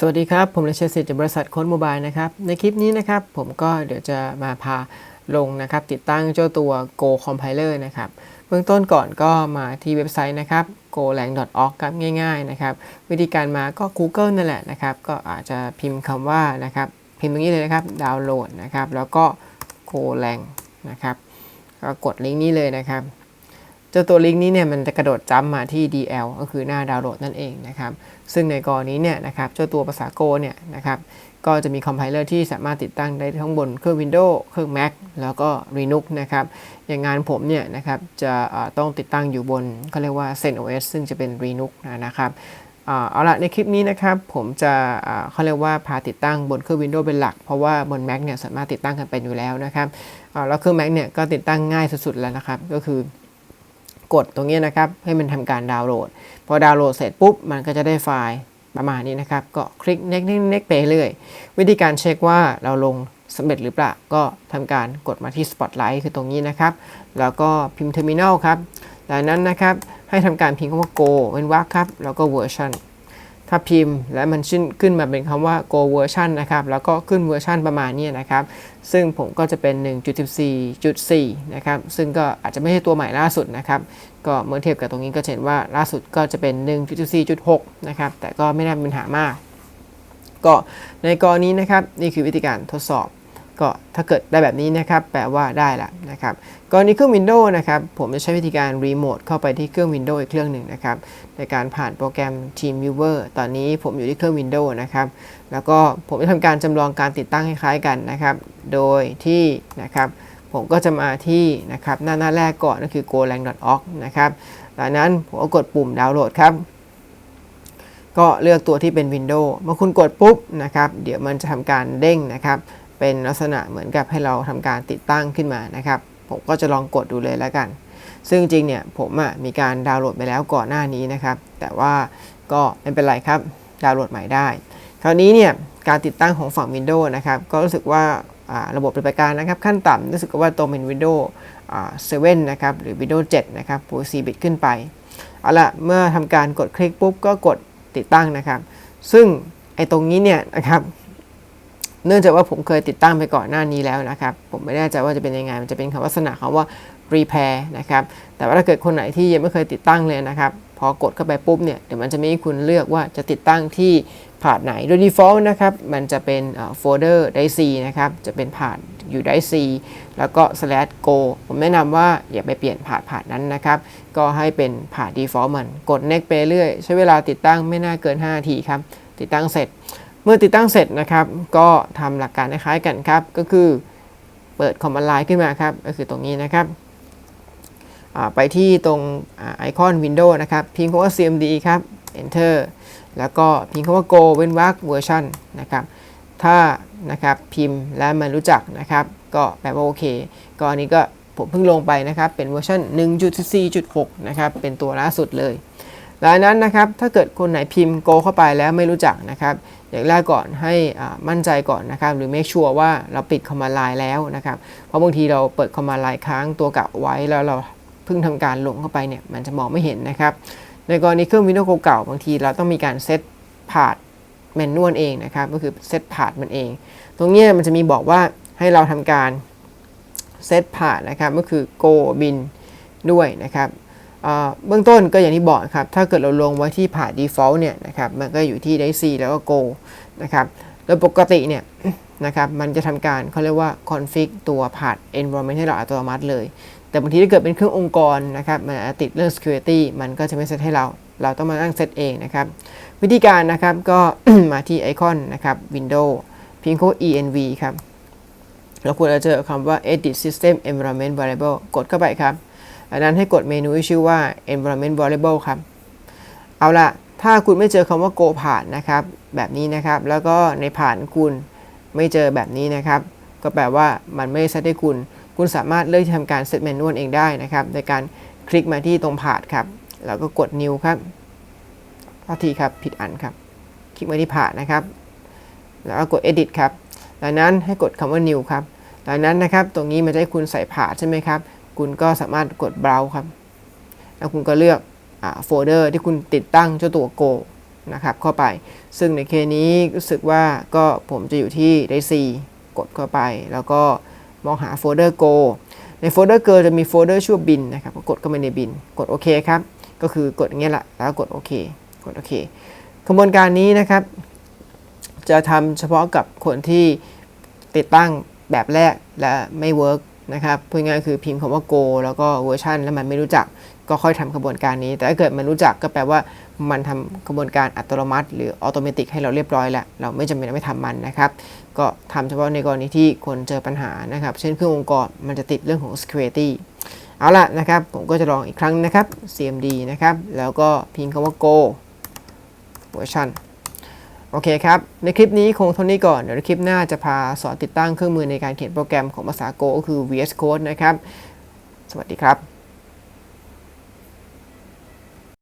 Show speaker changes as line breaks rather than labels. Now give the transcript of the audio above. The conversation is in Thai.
สวัสดีครับ ผมเลเชสิทธิ์จากบริษัทโค้ดโมบายนะครับ ในคลิปนี้นะครับ ผมก็เดี๋ยวจะมาพาลงนะครับ ติดตั้งเจ้าตัว Go Compiler นะครับ เบื้องต้นก่อนก็มาที่เว็บไซต์นะครับ golang.org ครับง่ายๆนะครับ วิธีการมาก็ Google นั่นแหละนะครับ ก็อาจจะพิมพ์คำว่านะครับ พิมพ์ตรงนี้เลยนะครับ ดาวน์โหลดนะครับ แล้วก็ golang นะครับ ก็กดลิงก์นี้เลยนะครับ เจ้าตัวลิงก์นี้เนี่ยมันจะกระโดดจัมมาที่ DL ก็คือหน้าดาวน์โหลดนั่นเองนะครับ ซึ่งในกรณีเนี่ยนะครับเจ้าตัวภาษา Go เนี่ยนะครับก็จะมีคอมไพเลอร์ที่สามารถติดตั้งได้ทั้งบนเครื่อง Windows เครื่อง Mac แล้วก็ Linux นะครับ อย่างงานผมเนี่ยนะครับจะต้องติดตั้งอยู่บนเขาเรียกว่า ZenOS ซึ่งจะเป็น Linux นะครับเอาละในคลิปนี้นะครับผมจะเขาเรียกว่าพาติดตั้งบนเครื่อง Windows เป็นหลัก เพราะว่าบน Mac เนี่ยสามารถติดตั้งกันเป็นอยู่แล้วนะครับแล้วเครื่อง Mac เนี่ยก็ติดตั้งง่ายสุดๆแล้วนะครับก็คือ กดตรงนี้นะครับ ให้มันทำการดาวน์โหลด พอดาวน์โหลดเสร็จปุ๊บ มันก็จะได้ไฟล์ประมาณนี้นะครับ ก็คลิก next next ไปเรื่อยวิธีการเช็คว่าเราลงสำเร็จหรือเปล่า ก็ทำการกดมาที่ Spotlight คือตรงนี้นะครับ แล้วก็พิมพ์ Terminal ครับ จากนั้นนะครับ ให้ทำการพิมพ์คำว่า go เว้นวรรคครับ แล้วก็ version ถ้าพิมพ์และมันขึ้นขึ้นมาเป็นคำว่า go version นะครับ แล้วก็ขึ้นเวอร์ชันประมาณนี้นะครับ ซึ่งผมก็จะเป็น 1.14.4 นะครับ ซึ่งก็อาจจะไม่ใช่ตัวใหม่ล่าสุดนะครับ ก็เมื่อเทียบกับตรงนี้ก็เห็นว่าล่าสุดก็จะเป็น 1.14.6 นะครับ แต่ก็ไม่น่ามีปัญหามาก ก็ในกรณีนะครับ นี่คือวิธีการทดสอบ ก็ถ้าเกิดได้แบบนี้นะครับ แปลว่าได้ละนะครับกรณีเครื่อง Windows นะครับ ผมจะใช้วิธีการรีโมทเข้าไปที่เครื่อง Windows อีกเครื่องหนึ่งนะครับ ในการผ่านโปรแกรม TeamViewer ตอนนี้ผมอยู่ที่เครื่อง Windows นะครับ แล้วก็ผมจะทำการจำลองการติดตั้งคล้ายๆกันนะครับ โดยที่นะครับผมก็จะมาที่นะครับหน้าหน้าแรกก่อนก็คือ golang.org นะครับจากนั้นผมก็กดปุ่มดาวน์โหลดครับ ก็เลือกตัวที่เป็น Windows เมื่อคุณกดปุ๊บนะครับ เดี๋ยวมันจะทำการเด้งนะครับ เป็นลักษณะเหมือนกับให้เราทำการติดตั้งขึ้นมานะครับ ผมก็จะลองกดดูเลยแล้วกัน ซึ่งจริงเนี่ยผมอะมีการดาวน์โหลดไปแล้วก่อนหน้านี้นะครับ แต่ว่าก็ไม่เป็นไรครับดาวน์โหลดใหม่ได้ คราวนี้เนี่ยการติดตั้งของฝั่ง Windows นะครับก็รู้สึกว่าระบบปฏิบัติการนะครับ ขั้นต่ำรู้สึกว่าตรงเป็น Windows อ่า7นะครับ หรือ Windows 7 นะครับปู4บิตขึ้นไป เอาละเมื่อทำการกดคลิกปุ๊บก็กดติดตั้งนะครับ ซึ่งไอ้ตรงนี้เนี่ยนะครับ เนื่องจากว่าผมเคยติดตั้งไปก่อนหน้านี้แล้วนะครับ ผมไม่แน่ใจว่าจะเป็นยังไง มันจะเป็นคำลักษณะคำว่า repair นะครับ แต่ว่าถ้าเกิดคนไหนที่ยังไม่เคยติดตั้งเลยนะครับ พอกดเข้าไปปุ๊บเนี่ย เดี๋ยวมันจะมีให้คุณเลือกว่าจะติดตั้งที่พาร์ทไหน โดย default นะครับ มันจะเป็นโฟลเดอร์ drive C นะครับ จะเป็นพาร์ทอยู่ drive C แล้วก็ slash go ผมแนะนำว่าอย่าไปเปลี่ยนพาร์ทพาร์ทนั้นนะครับ ก็ให้เป็นพาร์ท default มัน กด next ไปเรื่อย ใช้เวลาติดตั้งไม่น่าเกิน5นาทีครับ ติดตั้งเสร็จ มื่อติดตั้งเสร็จนะครับ ก็ทำหลักการคล้ายๆกันครับ ก็คือเปิดคอมมานด์ไลน์ขึ้นมาครับ ก็คือตรงนี้นะครับ ไปที่ตรงอไอคอน Windows นะครับ พิมพ์คำว่า cmd ครับ enter แล้วก็พิมพ์คำว่า go เว้นวรรค version นะครับ ถ้านะครับพิมพ์และมันรู้จักนะครับ ก็แปลว่าโอเค ก็อันนี้ก็ผมเพิ่งลงไปนะครับ เป็นเวอร์ชัน1.4.6 นะครับ เป็นตัวล่าสุดเลย หลังจากนั้นนะครับ ถ้าเกิดคนไหนพิมพ์ go เข้าไปแล้วไม่รู้จักนะครับ อย่างแรกก่อนให้มั่นใจก่อนนะครับ หรือ make sure ว่าเราปิดคอมมานด์ไลน์แล้วนะครับ เพราะบางทีเราเปิดคอมมานด์ไลน์ค้างตัวเก่าไว้แล้วเราเพิ่งทำการลงเข้าไปเนี่ยมันจะมองไม่เห็นนะครับ ในกรณีเครื่อง Windows เก่าบางทีเราต้องมีการเซตพาร์ทแมนนวลเองนะครับ ก็คือเซตพาร์ทมันเอง ตรงนี้มันจะมีบอกว่าให้เราทำการเซตพาร์ทนะครับ ก็คือ go bin ด้วยนะครับ เบื้องต้นก็อย่างที่บอกครับ ถ้าเกิดเราลงไว้ที่พา default เนี่ยนะครับ มันก็อยู่ที่ drive C แล้วก็ go นะครับ โดยปกติเนี่ยนะครับ มันจะทำการเขาเรียกว่า config ตัวพาร์ท environment ให้เราอัตโนมัติเลย แต่บางทีถ้าเกิดเป็นเครื่ององค์กรนะครับ มันอาจติดเรื่อง security มันก็จะไม่เซตให้เรา เราต้องมานั่งเซตเองนะครับ วิธีการนะครับก็มาที่ไอคอนนะครับ window พิมพ์คำว่า env ครับแล้วคุณจะเจอคำว่า edit system environment variable กดเข้าไปครับ อันนั้นให้กดเมนูที่ชื่อว่า environment variable ครับ เอาละถ้าคุณไม่เจอคำว่า go ผ่านนะครับ แบบนี้นะครับ แล้วก็ในผ่านคุณไม่เจอแบบนี้นะครับ ก็แปลว่ามันไม่เซตให้คุณ คุณสามารถเลือกที่ทำการเซตเมนูเองได้นะครับในการคลิกมาที่ตรงผ่านครับ แล้วก็กด new ครับโทษทีครับ ผิดอันครับ คลิกมาที่ผ่านนะครับ แล้วก็กด edit ครับดังนั้นให้กดคำว่า new ครับดังนั้นนะครับ ตรงนี้มันจะให้คุณใส่ผ่านใช่ไหมครับ คุณก็สามารถกด browse ครับ แล้วคุณก็เลือกโฟลเดอร์ที่คุณติดตั้งเจ้าตัว go นะครับเข้าไป ซึ่งในเคนี้รู้สึกว่าก็ผมจะอยู่ที่ d ด C กดเข้าไป แล้วก็มองหาโฟลเดอร์ Go ในโฟลเดอร์ Go จะมีโฟลเดอร์ชื่อบินนะครับก็กดเข้าไปในบิน กดโอเคครับ ก็คือกดอย่างเงี้ยแหละ แล้วกดโอเค กดโอเคกระบวนการนี้นะครับ จะทำเฉพาะกับคนที่ติดตั้งแบบแรกและไม่เวิร์ก นะครับพูดง่ายคือพิมพ์คำว่า go แล้วก็เวอร์ชันแล้วมันไม่รู้จักก็ค่อยทำกระบวนการนี้ แต่ถ้าเกิดมันรู้จักก็แปลว่ามันทำกระบวนการอัตโนมัติ หรือออโตเมติกให้เราเรียบร้อยแล้ว เราไม่จำเป็นต้องไม่ทำมันนะครับ ก็ทำเฉพาะในกรณีที่คนเจอปัญหานะครับ เช่นเครื่ององค์กรมันจะติดเรื่องของ security เอาละนะครับ ผมก็จะลองอีกครั้งนะครับ cmd นะครับ แล้วก็พิมพ์คำว่า go เวอร์ชัน โอเคครับ ในคลิปนี้คงเท่านี้ก่อน เดี๋ยวในคลิปหน้าจะพาสอนติดตั้งเครื่องมือในการเขียนโปรแกรมของภาษา Go ก็คือ VS Code นะครับ สวัสดีครับ